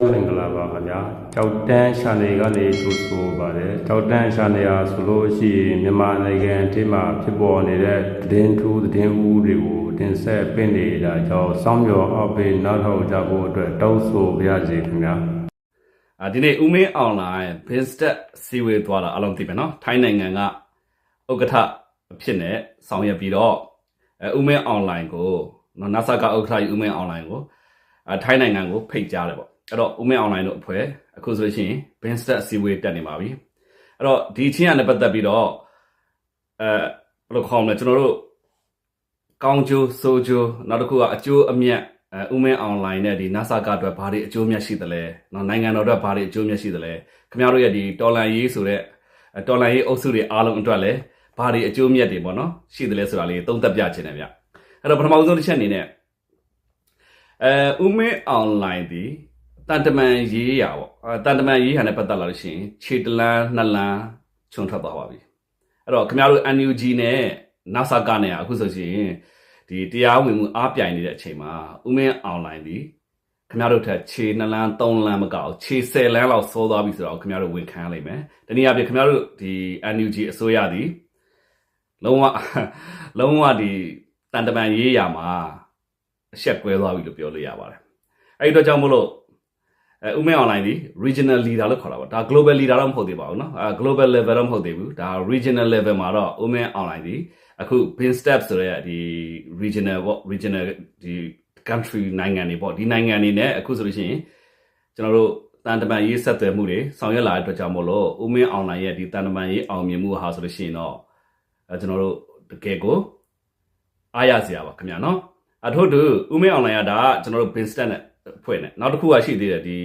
မင်္ဂလာပါခင်ဗျာကြောက်တန်းရှာနေကနေဆိုဆိုပါတယ်ကြောက်တန်းရှာနေဟာဆိုလို့ရှိရင်မြန်မာနိုင်ငံထဲမှာဖြစ်ပေါ်နေတဲ့သတင်းထူးသတင်းဦးတွေကိုတင်ဆက်ပင့်နေတာကြောင့်စောင်းမြော်အောက်ပေးနောက်ထောက်ကြဖို့အတွက်တောင်းဆိုပါရစေခင်ဗျာအာဒီနေ့ဦးမင်းအွန်လိုင်း business စီဝေးသွားတာအလုံးသိပဲနော်ထိုင်းနိုင်ငံကဥက္ကဋ္ဌဖြစ်နေဆောင်ရွက်ပြီးတော့အဲဦးမင်းအွန်လိုင်းကိုနော် NASA ကဥက္ကဋ္ဌကြီးဦးမင်းအွန်လိုင်းကိုထိုင်းနိုင်ငံကိုဖိတ်ကြားတယ်ပေါ့ အဲ့တော့ဦးမင်းအွန်လိုင်းတို့အဖွဲ့အခုဆိုလို့ရှိရင် Binstack အစည်းအဝေးတက်နေပါပြီအဲ့တော့ဒီအချင်းကလည်းပတ်သက်ပြီးတော့အဲဘယ်လိုခေါ်မလဲကျွန်တော်တို့ကောင်းကျိုးဆိုးကျိုးနောက်တစ်ခုကအကျိုးအမြတ်အဦးမင်းအွန်လိုင်းနဲ့ဒီ NASA ကအတွက်ဘာတွေအကျိုးမြတ်ရှိသလဲနော်နိုင်ငံတော်အတွက်ဘာတွေအကျိုးမြတ်ရှိသလဲခင်ဗျားတို့ရဲ့ဒီတော်လန်ရေးဆိုတဲ့တော်လန်ရေးအုပ်စုတွေအားလုံးအတွက်လည်းဘာတွေအကျိုးမြတ်တွေပေါ့နော်ရှိသလဲဆိုတာလေးသုံးသပ်ပြခြင်းနဲ့ဗျအဲ့တော့ပထမဆုံးတစ်ချက်အနေနဲ့အဲဦးမင်းအွန်လိုင်းဒီ တန်တမန်ရေးရပေါ့အဲတန်တမန်ရေးရနဲ့ပတ်သက်လာလို့ရှိရင်ခြေတလန်းနှစ်လန်းခြုံထွက်သွားပါပြီအဲ့တော့ခင်ဗျားတို့ NUG နဲ့ NASA ကနဲ့အခုဆိုရှင်ဒီတရားဝင်မှုအားပြိုင်နေတဲ့အချိန်မှာဥမင်းအွန်လိုင်းဒီခင်ဗျားတို့ထက်ခြေ2လမ်း3လမ်းမကအောင်ခြေ10လမ်းလောက်စောသွားပြီဆိုတော့ခင်ဗျားတို့ဝန်ခံရလိမ့်မယ်။တနည်းအားဖြင့်ခင်ဗျားတို့ဒီ NUG အစိုးရဒီလုံးဝလုံးဝဒီတန်တမန်ရေးရမှာအဆက်ကွဲသွားပြီလို့ပြောလို့ရပါတယ်။အဲ့ဒီတော့ကြောင့်မို့လို့ အဲဥမဲ online ဒီ regional leader လို့ခေါ်တာပေါ့ဒါ global leader တော့မဟုတ်သေးပါဘူးเนาะအဲ global level တော့မဟုတ်သေးဘူးဒါ regional level မှာတော့ဥမဲ online ဒီအခု bin step ဆိုတဲ့ဒီ regional ပေါ့ regional ဒီ country နိုင်ငံတွေပေါ့ဒီနိုင်ငံတွေနဲ့အခုဆိုလို့ရှိရင်ကျွန်တော်တို့တန်တမန်ရေးဆက်သွယ်မှုတွေဆောင်ရွက်လာတဲ့အတွက်ကြောင့်မို့လို့ဥမဲ online ရဲ့ဒီတန်တမန်ရေးအောင်မြင်မှုဟာဆိုလို့ရှိရင်တော့အဲကျွန်တော်တို့တကယ်ကိုအားရစရာပါခင်ဗျာเนาะအထို့တူဥမဲ online ကဒါကကျွန်တော်တို့ bin step နဲ့ ဖွဲ့နဲ့နောက်တစ်ခုကရှိသေးတယ်ဒီ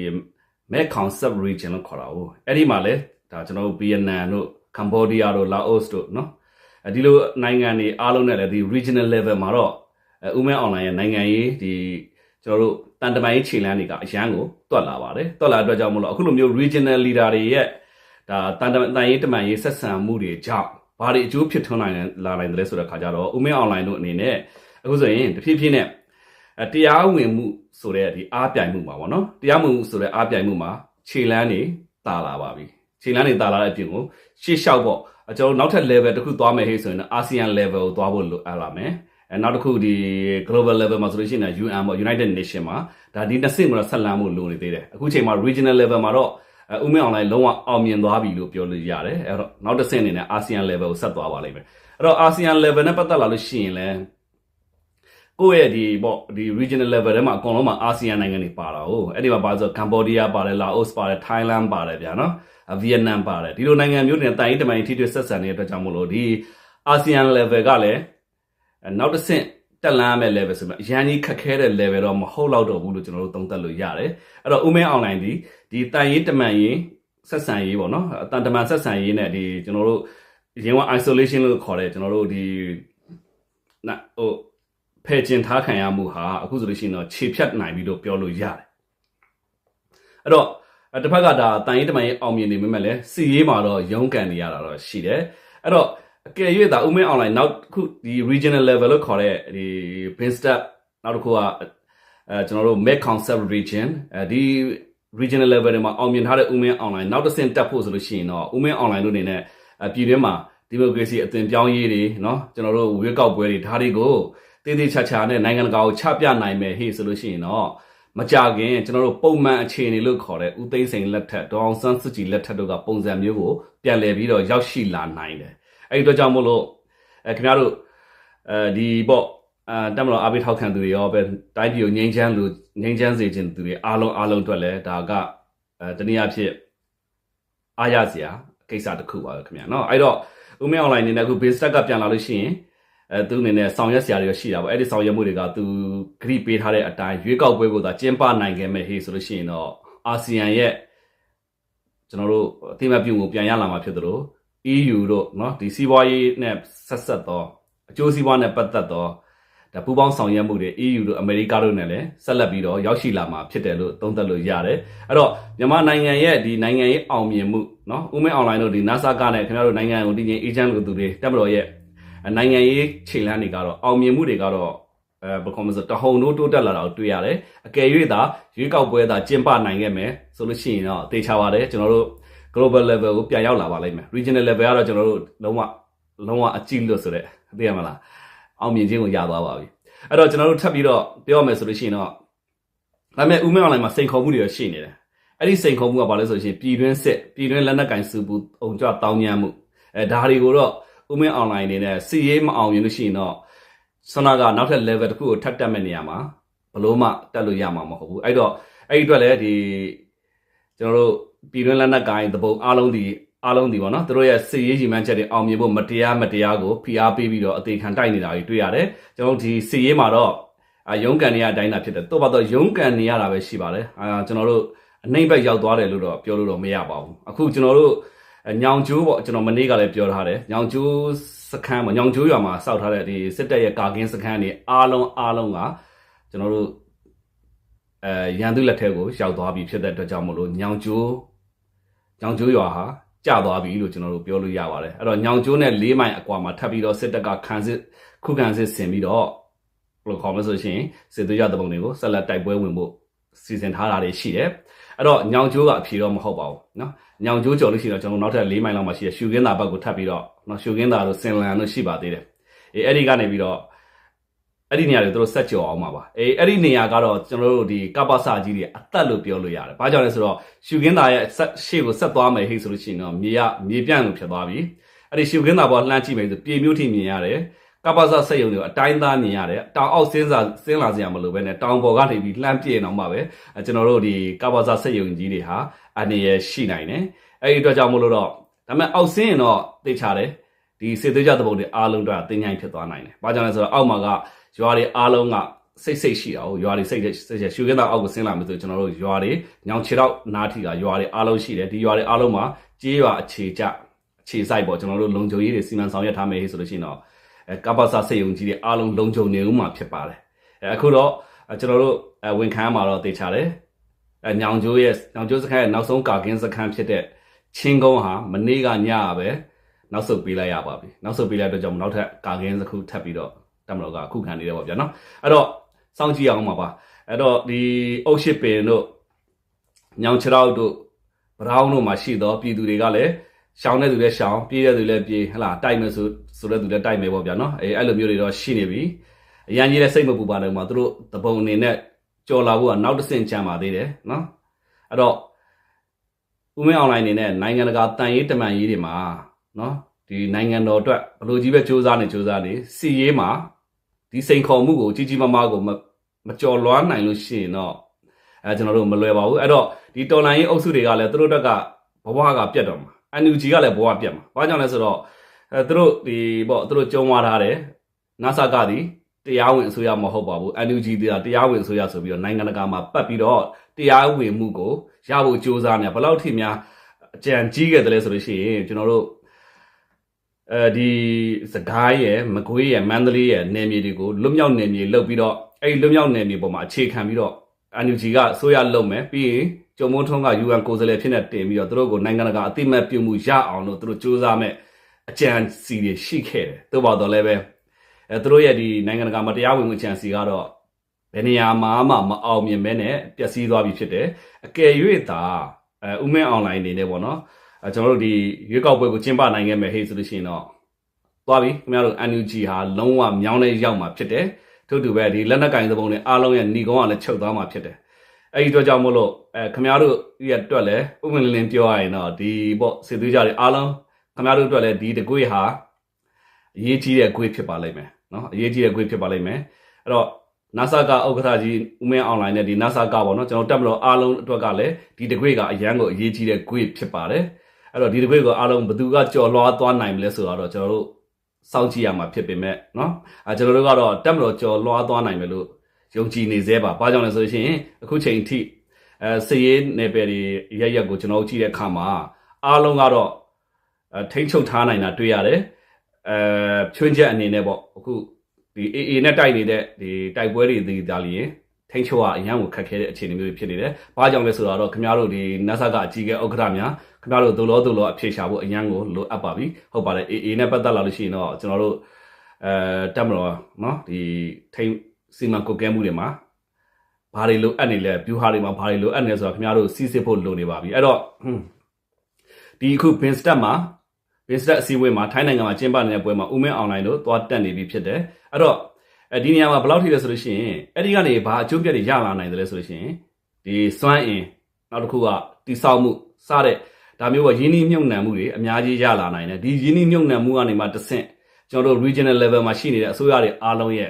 Mekong Concept Region လို့ခေါ်တာ哦အဲ့ဒီမှာလဲဒါကျွန်တော်တို့ဗီယက်နမ်တို့ကမ္ဘောဒီးယားတို့လာအိုတို့နော်ဒီလိုနိုင်ငံတွေအားလုံးနဲ့လည်းဒီ regional level မှာတော့ဥမဲ online ရဲ့နိုင်ငံရေးဒီကျွန်တော်တို့တန်တမာရေးခြေလှမ်းတွေကအရန်ကိုတွက်လာပါတယ်တွက်လာအတွက်ကြောင့်မလို့အခုလိုမျိုး regional leader တွေရဲ့ဒါတန်တမာတန်ရေးတမန်ရေးဆက်ဆံမှုတွေကြောင့်ဘာတွေအကျိုးဖြစ်ထွန်းနိုင်လာနိုင်တယ်ဆိုတဲ့ခါကြတော့ဥမဲ online တို့အနေနဲ့အခုဆိုရင်တဖြည်းဖြည်းနဲ့တရားဝင်မှု ဆိုတဲ့ဒီအားပြိုင်မှုမှာပေါ့နော်တရားဝင်မှုဆိုတဲ့အားပြိုင်မှုမှာခြေလန်းတွေတာလာပါပြီခြေလန်းတွေတာလာတဲ့အပြင်ကိုရှေ့လျှောက်ပေါ့အကျွန်တော်နောက်ထပ် level တစ်ခုသွားမယ်ဟေ့ဆိုရင်အာဆီယံ level ကိုသွားဖို့လိုအပ်လာမယ်အဲနောက်တစ်ခုဒီ global level မှာဆိုလို့ရှိရင် UN ပေါ့ United Nation မှာဒါဒီနှစ်ဆင့်မှာတော့ဆက်လန်းဖို့လိုနေသေးတယ်အခုချိန်မှာ regional level မှာတော့ဥမင်း online လုံးဝအောင်မြင်သွားပြီလို့ပြောလို့ရတယ်အဲ့တော့နောက်တစ်ဆင့်အနေနဲ့အာဆီယံ level ကိုဆက်သွားပါလိမ့်မယ်အဲ့တော့အာဆီယံ level နဲ့ပတ်သက်လာလို့ရှိရင်လည်း ကိုယ့်ရဲ့ဒီပေါ့ဒီ regional level ထဲမှာအကုန်လုံးမှာအာဆီယံနိုင်ငံတွေပါတာ哦အဲ့ဒီမှာပါဆိုကမ္ဘောဒီးယားပါတယ်လာအိုပါတယ်ထိုင်းလန်ပါတယ်ဗျာနော်ဗီယက်နမ်ပါတယ်ဒီလိုနိုင်ငံမျိုးတွေနဲ့တိုင်တမိုင်ထိတွေ့ဆက်ဆံနေတဲ့အတွက်ကြောင့်မို့လို့ဒီအာဆီယံ level ကလည်းနောက်တစ်ဆင့်တက်လန်းမဲ့ level ဆိုမှအရန်ကြီးခက်ခဲတဲ့ level တော့မဟုတ်တော့ဘူးလို့ကျွန်တော်တို့သုံးသပ်လို့ရတယ်အဲ့တော့ဥမဲ online ဒီဒီတိုင်ရေးတမန်ရေးဆက်ဆံရေးပေါ့နော်အတန်တမန်ဆက်ဆံရေးနဲ့ဒီကျွန်တော်တို့ရင်ဝ isolation လို့ခေါ်တဲ့ကျွန်တော်တို့ဒီနာဟို ဖယ်ကျင်ထားခံရမှုဟာအခုဆိုလို့ရှိရင်တော့ခြေဖြတ်နိုင်ပြီလို့ပြောလို့ရတယ်အဲ့တော့တစ်ဖက်ကဒါတန်ရေးတမန်ရေးအောင်မြင်နေမိမဲ့လဲစီရေးမှာတော့ရုန်းကန်နေရတာတော့ရှိတယ်အဲ့တော့အကယ်၍ဒါဥမင်း online နောက်ခုဒီ regional level လို့ခေါ်တဲ့ဒီ bin step နောက်တစ်ခုကအဲကျွန်တော်တို့ make concept region အဲဒီ regional level တွေမှာအောင်မြင်ထားတဲ့ဥမင်း online နောက်တစ်ဆင့်တက်ဖို့ဆိုလို့ရှိရင်တော့ဥမင်း online လို့နေနဲ့ပြည်တွင်းမှာဒီမိုကရေစီအသွင်ပြောင်းရေးတွေเนาะကျွန်တော်တို့ဝေကောက်ပွဲတွေဒါတွေကို တည်တည်ချာချာနဲ့နိုင်ငံတကာကိုချပြနိုင်မယ်ဟေ့ဆိုလို့ရှိရင်တော့မကြခင်ကျွန်တော်တို့ပုံမှန်အခြေအနေလို့ခေါ်တဲ့ဦးသိန်းစိန်လက်ထက်ဒေါအောင်ဆန်းစုကြည်လက်ထက်တို့ကပုံစံမျိုးကိုပြန်လည်ပြီးတော့ရောက်ရှိလာနိုင်တယ်အဲ့ဒီတော့ကြောင့်မို့လို့အဲခင်ဗျားတို့အဲဒီပေါ့အဲတက်မလို့အားပေးထောက်ခံသူတွေရောပဲတိုင်းပြည်ကိုငြိမ်းချမ်းလို့ငြိမ်းချမ်းစေခြင်းသူတွေအားလုံးအားလုံးအတွက်လည်းဒါကအဲတနည်းအားဖြင့်အားရစရာကိစ္စတစ်ခုပါပဲခင်ဗျာเนาะအဲ့တော့ဦးမင်း online နေနဲ့အခု base stack ကပြန်လာလို့ရှိရင် အဲသူအနေနဲ့ဆောင်ရွက်စရာတွေရှိတာပေါ့အဲ့ဒီဆောင်ရွက်မှုတွေကသူဂရိပေးထားတဲ့အတိုင်းရွေးကောက်ပွဲကိုသာကျင်းပနိုင်ခဲ့မဲ့ဟေးဆိုလို့ရှိရင်တော့အာဆီယံရဲ့ကျွန်တော်တို့အသိအမှတ်ပြုမှုပြန်ရလာမှာဖြစ်သလို EU တို့เนาะဒီစီးပွားရေးနဲ့ဆက်ဆက်သောအကျိုးစီးပွားနဲ့ပတ်သက်သောဒါပူးပေါင်းဆောင်ရွက်မှုတွေ EU တို့အမေရိကတို့နဲ့လည်းဆက်လက်ပြီးတော့ရောက်ရှိလာမှာဖြစ်တယ်လို့သုံးသပ်လို့ရတယ်အဲ့တော့မြန်မာနိုင်ငံရဲ့ဒီနိုင်ငံရေးအောင်မြင်မှုเนาะဥမဲ online တို့ဒီ NASA ကနဲ့ခင်ဗျားတို့နိုင်ငံကိုတည်ငြိမ်အေဂျင့်လို့သူတွေတက်မတော်ရဲ့ နိုင်ငံရေးခြေလှမ်းတွေကတော့အောင်မြင်မှုတွေကတော့အဲဘယ်ခေါ်မလဲဆိုတဟုန်တို့တိုးတက်လာတာကိုတွေ့ရတယ်အကယ်၍သာရွေးကောက်ပွဲသာကျင်းပနိုင်ခဲ့မယ်ဆိုလို့ရှိရင်တော့တေချာပါတယ်ကျွန်တော်တို့ global level ကိုပြန်ရောက်လာပါလိမ့်မယ် regional level ကတော့ကျွန်တော်တို့လုံးဝလုံးဝအကြည့်လို့ဆိုတဲ့သိရမလားအောင်မြင်ခြင်းကိုရသွားပါပြီအဲ့တော့ကျွန်တော်တို့ထပ်ပြီးတော့ပြောရမယ်ဆိုလို့ရှိရင်တော့ဒါပေမဲ့ဥမင်း online မှာစိန်ခေါ်မှုတွေရရှိနေတယ်အဲ့ဒီစိန်ခေါ်မှုကဘာလဲဆိုလို့ရှိရင်ပြည်တွင်းစစ်ပြည်တွင်းလက်နက်ကင်စုပူအုံကြွတောင်းညမ်းမှုအဲဒါတွေကိုတော့ ဥမင်း online နေနဲ့စီရေးမအောင်ရင်လို့ရှိရင်တော့ဆန္ဒကနောက်ထပ် level တစ်ခုကိုထပ်တက်မဲ့နေရမှာဘလို့မှတက်လို့ရမှာမဟုတ်ဘူးအဲ့တော့အဲ့ဒီအတွက်လည်းဒီကျွန်တော်တို့ပြည်တွင်းလက်နက်ကိုင်တပုံအားလုံးဒီအားလုံးဒီပေါ့နော်သူတို့ရဲ့စီရေးကြီးမှန်းချက်တွေအောင်မြင်ဖို့မတရားမတရားကိုဖိအားပေးပြီးတော့အသေးခံတိုက်နေတာတွေတွေ့ရတယ်ကျွန်တော်တို့ဒီစီရေးမှာတော့အာရုံးကန်နေရအတိုင်းတာဖြစ်တယ်တော့ပါတော့ရုံးကန်နေရတာပဲရှိပါတယ်အာကျွန်တော်တို့အနှိမ့်ဘက်ရောက်သွားတယ်လို့တော့ပြောလို့တော့မရပါဘူးအခုကျွန်တော်တို့ ညောင်ကျိုးပေါ့ကျွန်တော်မနေ့ကလည်းပြောထားတယ်ညောင်ကျိုးစခန်းပေါ့ညောင်ကျိုးရွာမှာစောက်ထားတဲ့ဒီစစ်တပ်ရဲ့ကာကင်းစခန်းတွေအားလုံးအားလုံးကကျွန်တော်တို့အဲရန်သူလက်ထဲကိုရောက်သွားပြီဖြစ်တဲ့အတွက်ကြောင့်မလို့ညောင်ကျိုးညောင်ကျိုးရွာဟာကျသွားပြီလို့ကျွန်တော်တို့ပြောလို့ရပါတယ်အဲ့တော့ညောင်ကျိုးနဲ့၄မိုင်အကွာမှာထပ်ပြီးတော့စစ်တပ်ကခံစစ်ခုခံစစ်ဆင်ပြီးတော့ဘယ်လိုခေါ်မလဲဆိုရှင်စစ်သွေးရတဲ့ပုံတွေကိုဆက်လက်တိုက်ပွဲဝင်ဖို့စီစဉ်ထားတာတွေရှိတယ် အဲ့တော့ညောင်ကျိုးကအဖြေတော့မဟုတ်ပါဘူးเนาะညောင်ကျိုးကြော်လို့ရှိရင်တော့ကျွန်တော်နောက်ထပ်၄မိုင်လောက်မှရှိတဲ့ရှူကင်းသာဘက်ကိုထပ်ပြီးတော့เนาะရှူကင်းသာတို့စင်လန်တို့ရှိပါသေးတယ်အေးအဲ့ဒီကနေပြီးတော့အဲ့ဒီနေရာတွေသူတို့ဆက်ကြော်အောင်ပါပါအေးအဲ့ဒီနေရာကတော့ကျွန်တော်တို့ဒီကပ္ပစကြီးတွေအသက်လို့ပြောလို့ရတယ်ဘာကြောင့်လဲဆိုတော့ရှူကင်းသာရဲ့ဆက်ရှေ့ကိုဆက်သွားမယ်ဟိဆိုလို့ရှိရင်တော့မြေကမြေပြန့်လို့ဖြစ်သွားပြီအဲ့ဒီရှူကင်းသာပေါ်လှမ်းကြည့်မယ်ဆိုပြေမျိုးထိမြင်ရတယ် ကပ္ပစဆက်ယုံတွေကိုအတိုင်းသားမြင်ရတယ်တောင်အောက်ဆင်းစာဆင်းလာစရာမလိုပဲနဲ့တောင်ပေါ်ကနေပြီးလှမ်းပြေအောင်ပါပဲအဲကျွန်တော်တို့ဒီကပ္ပစဆက်ယုံကြီးတွေဟာအနေရရှိနိုင်တယ်အဲ့ဒီအတွက်ကြောင့်မလို့တော့ဒါပေမဲ့အောက်ဆင်းရင်တော့သိချတယ်ဒီစေသွေးကြတဲ့ပုံတွေအားလုံးတော့တင်းញိုင်းဖြစ်သွားနိုင်တယ်။ဘာကြောင့်လဲဆိုတော့အောက်မှာကရွာတွေအားလုံးကစိတ်စိတ်ရှိတာကိုရွာတွေစိတ်စိတ်ရှူကင်းသားအောက်ကိုဆင်းလာမယ်ဆိုကျွန်တော်တို့ရွာတွေညောင်ခြေတော့နားထီကရွာတွေအားလုံးရှိတယ်ဒီရွာတွေအားလုံးမှာကြေးရွာအခြေကျအခြေဆိုင်ပေါ့ကျွန်တော်တို့လုံခြုံရေးတွေစီမံဆောင်ရွက်ထားမယ်ဆိုလို့ရှိရင်တော့အဲ ကပ္ပစာစေယုံကြီးတွေအားလုံးလုံခြုံနေဦးမှာဖြစ်ပါတယ်အဲအခုတော့ကျွန်တော်တို့ဝန်ခံမှာတော့တေချာတယ်အဲညောင်ကျိုးရဲ့ညောင်ကျိုးစခန်းရဲ့နောက်ဆုံးကာကင်းစခန်းဖြစ်တဲ့ချင်းကုန်းဟာမနေ့ကညပဲနောက်ဆုတ်ပေးလိုက်ရပါပြီနောက်ဆုတ်ပေးလိုက်တော့ကြောင့်နောက်ထပ်ကာကင်းစခုထပ်ပြီးတော့တမတော်ကအခုခံနေတယ်ပေါ့ဗျာနော်အဲ့တော့စောင့်ကြည့်အောင်ပါပါအဲ့တော့ဒီအုတ်ရှိပင်တို့ညောင်ခြေထောက်တို့ဗရောင်းတို့မှာရှိတော့ပြည်သူတွေကလည်းရှောင်းတဲ့သူလည်းရှောင်းပြေးတဲ့သူလည်းပြေးဟလာတိုက်မယ်ဆို ဆိုတဲ့သူလည်းတိုက်မယ်ပေါ့ဗျာနော်အဲအဲ့လိုမျိုးတွေတော့ရှိနေပြီအရန်ကြီးတဲ့စိတ်မပူပါနဲ့မှာသူတို့တပုံအနေနဲ့ကြော်လာဖို့ကနောက်တစ်ဆင့်ချမ်းပါသေးတယ်နော်အဲ့တော့ဦးမင်းအွန်လိုင်းအနေနဲ့နိုင်ငံတကာတန်ရေးတမန်ရေးတွေမှာနော်ဒီနိုင်ငံတော်အတွက်ဘလို့ကြီးပဲစူးစမ်းနေစူးစမ်းနေစီရေးမှာဒီစိန်ခေါ်မှုကိုကြီးကြီးမားမားကိုမကြော်လွားနိုင်လို့ရှိရင်တော့အဲကျွန်တော်တို့မလွယ်ပါဘူးအဲ့တော့ဒီတော်လိုင်းရေးအုပ်စုတွေကလည်းသူတို့တက်ကဘဝကပြတ်တော့မှာ NUG ကလည်းဘဝပြတ်မှာဘာကြောင့်လဲဆိုတော့ အဲသူတို့ဒီပေါ့သူတို့ကြုံသွားထားတယ် NASA ကဒီတရားဝင်အစိုးရမဟုတ်ပါဘူး NUG တရားတရားဝင်အစိုးရဆိုပြီးတော့နိုင်ငံတကာမှာပတ်ပြီးတော့တရားဝင်မှုကိုရဖို့ကြိုးစားနေဘယ်လောက်ထိများအကြံကြီးခဲ့တယ်လဲဆိုလို့ရှိရင်ကျွန်တော်တို့အဲဒီစကိုင်းရယ်မကွေးရယ်မန္တလေးရယ်နယ်မြေတွေကိုလွတ်မြောက်နယ်မြေလုပ်ပြီးတော့အဲ့ဒီလွတ်မြောက်နယ်မြေပေါ်မှာအခြေခံပြီးတော့ NUG ကအစိုးရလုပ်မယ်ပြီးရင်ကျုံမုံထုံးက UN ကိုယ်စားလှယ်ဖြစ်နေတင်ပြီးတော့သူတို့ကိုနိုင်ငံတကာအသိမဲ့ပြုမှုရအောင်လို့သူတို့စူးစမ်းမဲ့ အကြံစီတွေရှိခဲ့တယ်သို့ပါတော့လည်းပဲအဲသူတို့ရဲ့ဒီနိုင်ငံတကာမှာတရားဝင်မှုအကြံစီကတော့ဘယ်နေရာမှာမှမအောင်မြင်မဲနဲ့ပျက်စီးသွားပြီဖြစ်တယ်အကယ်၍သာအဲဥမင်းအွန်လိုင်းနေနေပေါ့နော်အဲကျွန်တော်တို့ဒီရွေးကောက်ပွဲကိုကျင်းပနိုင်ခဲ့မယ်ဟေ့ဆိုလို့ရှိရင်တော့သွားပြီခင်ဗျားတို့ NUG ဟာလုံးဝမြောင်းလဲရောက်မှာဖြစ်တယ်ထို့တူပဲဒီလက်နက်ကင်သဘုံတွေအားလုံးရဲ့ညီကုန်းကလည်းချုပ်သွားမှာဖြစ်တယ်အဲ့ဒီတော့ကြောင့်မို့လို့အဲခင်ဗျားတို့ရဲ့အတွက်လည်းဥပမာလင်းလင်းပြောရရင်တော့ဒီပေါ့စစ်သွေးကြတွေအားလုံး ခင်ဗျားတို့အတွက်လည်းဒီတကွေးဟာအရေးကြီးတဲ့ကွေးဖြစ်ပါလိမ့်မယ်နော်အရေးကြီးတဲ့ကွေးဖြစ်ပါလိမ့်မယ်အဲ့တော့ NASA ကဥက္ကဋ္ဌကြီးဦးမင်းအွန်လိုင်းနဲ့ဒီ NASA ကပေါ့နော်ကျွန်တော်တက်မလို့အားလုံးအတွက်ကလည်းဒီတကွေးကအရန်ကိုအရေးကြီးတဲ့ကွေးဖြစ်ပါတယ်အဲ့တော့ဒီတကွေးကိုအားလုံးဘယ်သူကကြော်လွှားသွားနိုင်မလဲဆိုတော့ကျွန်တော်တို့စောင့်ကြည့်ရမှာဖြစ်ပေမဲ့เนาะအဲကျွန်တော်တို့ကတော့တက်မလို့ကြော်လွှားသွားနိုင်မယ်လို့ယုံကြည်နေသေးပါဘာကြောင့်လဲဆိုရင်အခုချိန်ထိအဲစည်ရေးနယ်ပယ်တွေရရက်ကိုကျွန်တော်ကြည့်တဲ့အခါမှာအားလုံးကတော့ ထိမ့်ချုပ်ထားနိုင်တာတွေ့ရတယ်အဲချွင်းချက်အနေနဲ့ပေါ့အခုဒီ AA နဲ့တိုက်နေတဲ့ဒီတိုက်ပွဲတွေဒီဒါလျင်ထိန်းချုပ်ကအရန်ကိုခက်ခဲတဲ့အခြေအနေမျိုးဖြစ်နေတယ်။ဘာကြောင့်လဲဆိုတော့ခင်ဗျားတို့ဒီ NASA ကအကြီးကဲဥက္ကဋ္ဌများခင်ဗျားတို့ဒုလောဒုလောအဖြေရှာဖို့အရန်ကိုလိုအပ်ပါပြီ။ဟုတ်ပါတယ် AA နဲ့ပတ်သက်လာလို့ရှိရင်တော့ကျွန်တော်တို့အဲတက်မတော်နော်ဒီထိန်းစီမံကုတ်ကဲမှုတွေမှာဘာတွေလိုအပ်နေလဲ view ဟာတွေမှာဘာတွေလိုအပ်နေလဲဆိုတော့ခင်ဗျားတို့စီစစ်ဖို့လိုနေပါပြီအဲ့တော့ဟွန်းဒီအခု bin step မှာ bin step အစည်းအဝေးမှာထိုင်းနိုင်ငံမှာကျင်းပနေတဲ့ပွဲမှာဦးမင်းအွန်လိုင်းတို့သွားတက်နေပြီဖြစ်တယ်အဲ့တော့အဲဒီနေရာမှာဘယ်လောက်ထိလဲဆိုလို့ရှိရင်အဲ့ဒီကနေဘာအကျိုးပြတ်တွေရလာနိုင်တယ်လဲဆိုလို့ရှိရင်ဒီစွမ်းအင်နောက်တစ်ခုကတိဆောက်မှုစတဲ့ဒါမျိုးကရင်းနှီးမြှုပ်နှံမှုတွေအများကြီးရလာနိုင်တယ်ဒီရင်းနှီးမြှုပ်နှံမှုကနေမှတစ်ဆင့်ကျွန်တော်တို့ regional level မှာရှိနေတဲ့အစိုးရတွေအားလုံးရဲ့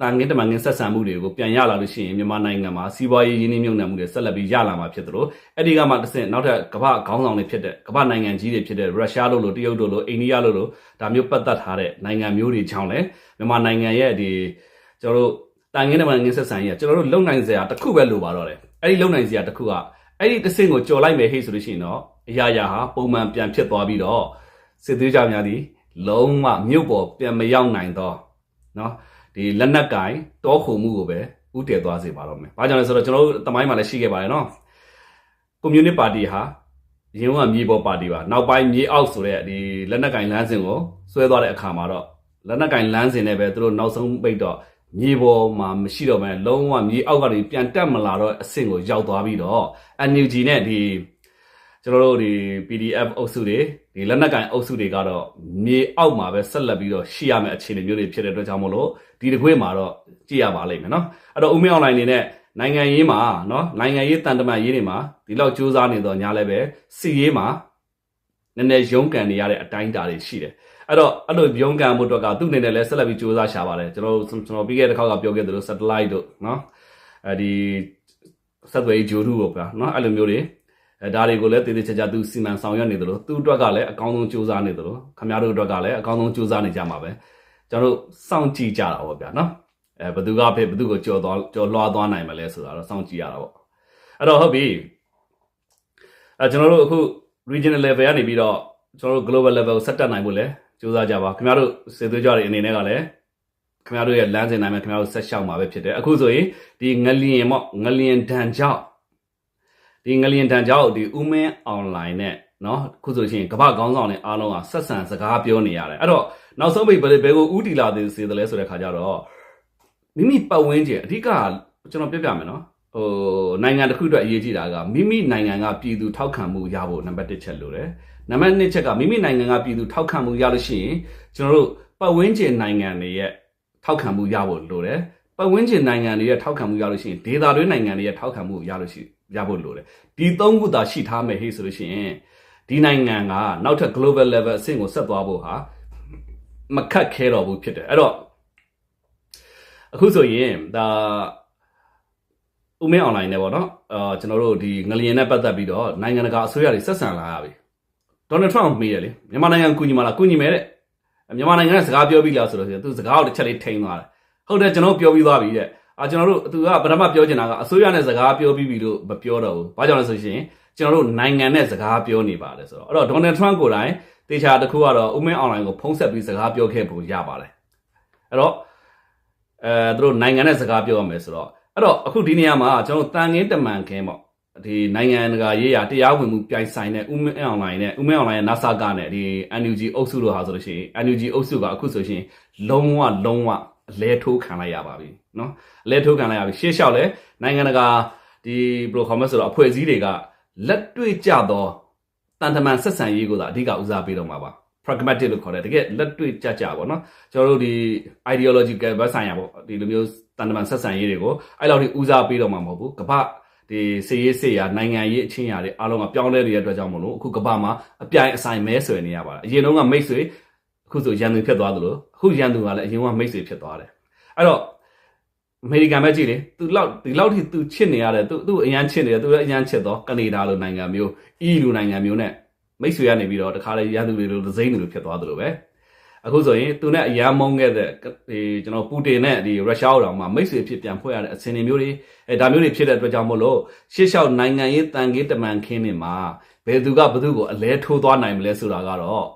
တန်ငင်းတမန်ငင်းဆက်ဆံမှုတွေကိုပြန်ရလာလို့ရှိရင်မြန်မာနိုင်ငံမှာစီးပွားရေးရင်းနှီးမြှုပ်နှံမှုတွေဆက်လက်ပြီးရလာမှာဖြစ်သလိုအဲ့ဒီကမှတစ်ဆင့်နောက်ထပ်ကမ္ဘာခေါင်းဆောင်တွေဖြစ်တဲ့ကမ္ဘာနိုင်ငံကြီးတွေဖြစ်တဲ့ရုရှားလို့လို့တရုတ်လို့လို့အိန္ဒိယလို့လို့ဒါမျိုးပတ်သက်ထားတဲ့နိုင်ငံမျိုးတွေကြောင့်လည်းမြန်မာနိုင်ငံရဲ့ဒီကျွန်တော်တို့တန်ငင်းတမန်ငင်းဆက်ဆံရေးကကျွန်တော်တို့လုံနိုင်စရာတစ်ခုပဲလိုပါတော့တယ်အဲ့ဒီလုံနိုင်စရာတစ်ခုကအဲ့ဒီတစ်ဆင့်ကိုကြော်လိုက်မယ်ဟေ့ဆိုလို့ရှိရင်တော့အရာရာဟာပုံမှန်ပြန်ဖြစ်သွားပြီးတော့စစ်သေးကြများသည်လုံးဝမြို့ပေါ်ပြန်မရောက်နိုင်တော့နော် ဒီလက်နက်ကင်တောခုံမှုကိုပဲဥတည်သွားစေပါတော့မယ်။ဘာကြောင့်လဲဆိုတော့ကျွန်တော်တို့တမိုင်းမှာလည်းရှိခဲ့ပါတယ်နော်။ကွန်မြူနစ်ပါတီဟာရင်းကမြေပေါ်ပါတီပါ။နောက်ပိုင်းမြေအောက်ဆိုတဲ့ဒီလက်နက်ကင်လမ်းစဉ်ကိုဆွဲသွားတဲ့အခါမှာတော့လက်နက်ကင်လမ်းစဉ်နဲ့ပဲသူတို့နောက်ဆုံးပိတ်တော့မြေပေါ်မှာမရှိတော့မယ်လုံးဝမြေအောက်ကနေပြန်တက်မလာတော့အဆင့်ကိုရောက်သွားပြီးတော့ NUG နဲ့ဒီကျွန်တော်တို့ဒီ PDF အုပ်စုတွေဒီလက်နက်ကင်အုပ်စုတွေကတော့မြေအောက်မှာပဲဆက်လက်ပြီးတော့ရှိရမယ့်အခြေအနေမျိုးတွေဖြစ်တဲ့အတွက်ကြောင့်မို့လို့ ဒီတစ်ခွေးမှာတော့ကြည့်ရပါလိမ့်မယ်နော်အဲ့တော့ဦးမင်းအွန်လိုင်းနေနဲ့နိုင်ငံရေးမှာနော်နိုင်ငံရေးတန်တမာရေးတွေမှာဒီလောက်စူးစမ်းနေတော့ညာလည်းပဲစီရေးမှာနည်းနည်းရုန်းကန်နေရတဲ့အတိုင်းအတာတွေရှိတယ်အဲ့တော့အဲ့လိုရုန်းကန်မှုတော့ကသူ့အနေနဲ့လည်းဆက်လက်ပြီးစူးစမ်းရှာပါတယ်ကျွန်တော်ကျွန်တော်ပြီးခဲ့တဲ့တစ်ခေါက်ကပြောခဲ့သလို satellite တို့နော်အဲဒီဆက်သွယ်ရေးဂျိုရုတို့ဗျာနော်အဲ့လိုမျိုးတွေအဲဒါတွေကိုလည်းတည်တည်ချာချာသူစီမံဆောင်ရွက်နေသလိုသူ့အတွက်ကလည်းအကောင်းဆုံးစူးစမ်းနေသလိုခင်ဗျားတို့အတွက်ကလည်းအကောင်းဆုံးစူးစမ်းနေကြမှာပဲ ကျွန်တော်တို့စောင့်ကြည့်ကြတာပေါ့ဗျာနော်အဲဘသူကဖေဘသူကိုကြော်သွားကြော်လွှားသွားနိုင်မလဲဆိုတာတော့စောင့်ကြည့်ရတာပေါ့အဲ့တော့ဟုတ်ပြီအဲကျွန်တော်တို့အခု regional level ကနေပြီးတော့ကျွန်တော်တို့ global level ကိုဆက်တက်နိုင်ဖို့လဲစူးစမ်းကြပါခင်ဗျားတို့စေသွေးကြတွေအနေနဲ့ကလည်းခင်ဗျားတို့ရဲ့လမ်းစဉ်တိုင်းမှာခင်ဗျားတို့ဆက်ရှောက်မှာပဲဖြစ်တယ်အခုဆိုရင်ဒီငလျင်ပေါ့ငလျင်ဒဏ်ကြောင့်ဒီငလျင်ဒဏ်ကြောင့်ဒီဥမင်း online နဲ့ နော်ခုဆိုရှင်ကမ္ဘာကောင်းဆောင်နဲ့အားလုံးကဆက်ဆံစကားပြောနေရတယ်အဲ့တော့နောက်ဆုံးပိတ်ဘယ်ဘယ်ကိုဥတီလာသေးစေသလဲဆိုတဲ့ခါကျတော့မိမိပတ်ဝန်းကျင်အဓိကကျွန်တော်ပြပြမယ်နော်ဟိုနိုင်ငံတစ်ခုအတွက်အရေးကြီးတာကမိမိနိုင်ငံကပြည်သူထောက်ခံမှုရဖို့နံပါတ်1ချက်လိုတယ်နံပါတ်2ချက်ကမိမိနိုင်ငံကပြည်သူထောက်ခံမှုရလို့ရှိရင်ကျွန်တော်တို့ပတ်ဝန်းကျင်နိုင်ငံတွေရဲ့ထောက်ခံမှုရဖို့လိုတယ်ပတ်ဝန်းကျင်နိုင်ငံတွေရဲ့ထောက်ခံမှုရလို့ရှိရင်ဒေသတွင်းနိုင်ငံတွေရဲ့ထောက်ခံမှုရလို့ရှိရဖို့လိုတယ်ဒီ၃ခုသာရှိထားမယ်ဟေ့ဆိုလို့ရှိရင် ဒီနိုင်ငံကနောက်ထပ် global level အဆင့်ကိုဆက်သွားဖို့ဟာမခက်ခဲတော့ဘူးဖြစ်တယ်အဲ့တော့အခုဆိုရင်ဒါဦးမင်း online နဲ့ပေါ့နော်အာကျွန်တော်တို့ဒီငလျင်နဲ့ပတ်သက်ပြီးတော့နိုင်ငံတကာအစိုးရတွေဆက်ဆံလာရပြီဒေါ်နယ်ထရန့်မေးတယ်လေမြန်မာနိုင်ငံကူညီမလားကူညီမယ်တဲ့မြန်မာနိုင်ငံကစကားပြောပြီးလားဆိုတော့သူစကားကိုတစ်ချက်လေးထိန်သွားတယ်ဟုတ်တယ်ကျွန်တော်ပြောပြီးသွားပြီတဲ့အာကျွန်တော်တို့သူကပထမပြောချင်တာကအစိုးရနဲ့စကားပြောပြီးပြီလို့မပြောတော့ဘူးဘာကြောင့်လဲဆိုရှင် ကျွန်တော်တို့နိုင်ငံနဲ့စကားပြောနေပါတယ်ဆိုတော့အဲ့တော့ဒေါ်နယ်ထရန့်ကိုယ်တိုင်တေချာတစ်ခုကတော့ဦးမင်းအွန်လိုင်းကိုဖုံးဆက်ပြီးစကားပြောခဲ့ဖို့ရပါတယ်အဲ့တော့အဲသူတို့နိုင်ငံနဲ့စကားပြောရမယ်ဆိုတော့အဲ့တော့အခုဒီနေရာမှာကျွန်တော်တန်ငင်းတမန်ခင်းပေါ့ဒီနိုင်ငံတကာရေးရာတရားဝင်မှုပြိုင်ဆိုင်တဲ့ဥမင်းအွန်လိုင်းနဲ့ဥမင်းအွန်လိုင်းရဲ့ NASA ကနဲ့ဒီ NUG အုပ်စုတို့ဟာဆိုလို့ရှိရင် NUG အုပ်စုကအခုဆိုရှင်လုံးဝလုံးဝအလဲထိုးခံလိုက်ရပါပြီเนาะအလဲထိုးခံလိုက်ရပြီရှေ့လျှောက်လဲနိုင်ငံတကာဒီဘယ်လိုခေါ်မလဲဆိုတော့အဖွဲ့အစည်းတွေက လက်တွေ့ကြသောတန်တမန်ဆက်ဆံရေးကိုသာအဓိကဦးစားပေးတော့မှာပါ pragmatic လို့ခေါ်တယ်တကယ်လက်တွေ့ကြကြပေါ့နော်ကျွန်တော်တို့ဒီ ideological ဘက်ဆိုင်ရာပေါ့ဒီလိုမျိုးတန်တမန်ဆက်ဆံရေးတွေကိုအဲ့လောက်ထိဦးစားပေးတော့မှာမဟုတ်ဘူးကမ္ဘာဒီစေရေးစေရာနိုင်ငံရေးအချင်းရာတွေအားလုံးကပြောင်းလဲနေတဲ့အတွက်ကြောင့်မလို့အခုကမ္ဘာမှာအပြိုင်အဆိုင်မဲဆွယ်နေရပါတယ်အရင်တုန်းကမိတ်ဆွေအခုဆိုရန်သူဖြစ်သွားသလိုအခုရန်သူကလည်းအရင်ကမိတ်ဆွေဖြစ်သွားတယ်အဲ့တော့ အမေရိကန်ပဲကြည့်လေသူလောက်ဒီလောက်ထိသူချစ်နေရတယ်သူသူအရန်ချစ်နေတယ်သူလည်းအရန်ချစ်တော့ကနေဒါလိုနိုင်ငံမျိုးအီလိုနိုင်ငံမျိုးနဲ့မိတ်ဆွေကနေပြီးတော့တခါလေရန်သူတွေလိုဒဇိမ့်တွေလိုဖြစ်သွားသလိုပဲအခုဆိုရင်သူနဲ့အရန်မုန်းခဲ့တဲ့ဒီကျွန်တော်ပူတင်နဲ့ဒီရုရှားတော်မှာမိတ်ဆွေဖြစ်ပြန်ဖွဲ့ရတဲ့အစင်တွေမျိုးတွေအဲဒါမျိုးတွေဖြစ်တဲ့အတွက်ကြောင့်မို့လို့ရှေ့လျှောက်နိုင်ငံရေးတန်ကြီးတမန်ခင်းနေမှာဘယ်သူကဘသူကိုအလဲထိုးသွားနိုင်မလဲဆိုတာကတော့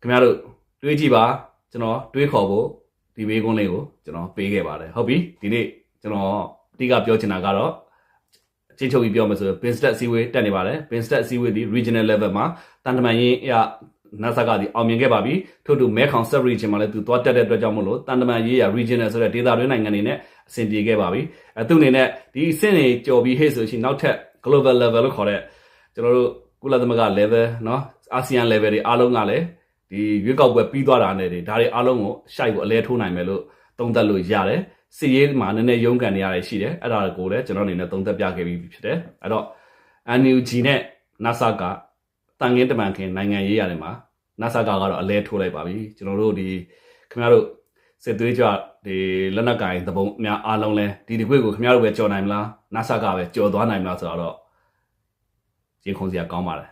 ခင်ဗျားတို့တွေးကြည့်ပါကျွန်တော်တွေးခေါ်ဖို့ ဒီဘေးကွန်းလေးကိုကျွန်တော်ပေးခဲ့ပါတယ်ဟုတ်ပြီဒီနေ့ကျွန်တော်အဓိကပြောချင်တာကတော့အချင်းချုပ်ပြီးပြောမယ်ဆိုရင် business အစည်းအဝေးတက်နေပါတယ် business အစည်းအဝေးဒီ regional level မှာတန်တမန်ရေးအ NASA ကဒီအောင်မြင်ခဲ့ပါပြီထို့တူမဲခေါင် sub region မှာလည်းသူသွားတက်တဲ့အတွက်ကြောင့်မလို့တန်တမန်ရေးရ regional ဆိုတဲ့ဒေသတွင်းနိုင်ငံတွေနဲ့အဆင်ပြေခဲ့ပါပြီအဲသူအနေနဲ့ဒီအဆင့်တွေကြော်ပြီးဟဲ့ဆိုရှင်နောက်ထပ် global level လို့ခေါ်တဲ့ကျွန်တော်တို့ကုလသမဂ္ဂ level เนาะ ASEAN level တွေအားလုံးကလည်း ဒီရွေးကောက်ပွဲပြီးသွားတာနဲ့တွေဒါတွေအားလုံးကိုရှိုက်ဖို့အလဲထိုးနိုင်မယ်လို့သုံးသပ်လို့ရတယ်စီရေးမှာနည်းနည်းရုန်းကန်နေရတယ်ရှိတယ်အဲ့ဒါကိုလည်းကျွန်တော်အနေနဲ့သုံးသပ်ပြခဲ့ပြီးဖြစ်တယ်အဲ့တော့ NUG နဲ့ NASA ကတန်ငင်းတမန်ခင်နိုင်ငံရေးရတယ်မှာ NASA ကကတော့အလဲထိုးလိုက်ပါပြီကျွန်တော်တို့ဒီခင်ဗျားတို့စစ်သွေးကြွဒီလက်နက်ကင်သဘုံအများအားလုံးလဲဒီဒီခွေကိုခင်ဗျားတို့ပဲကြော်နိုင်မလား NASA ကပဲကြော်သွားနိုင်မလားဆိုတော့ရင်ခုန်စရာကောင်းပါတယ်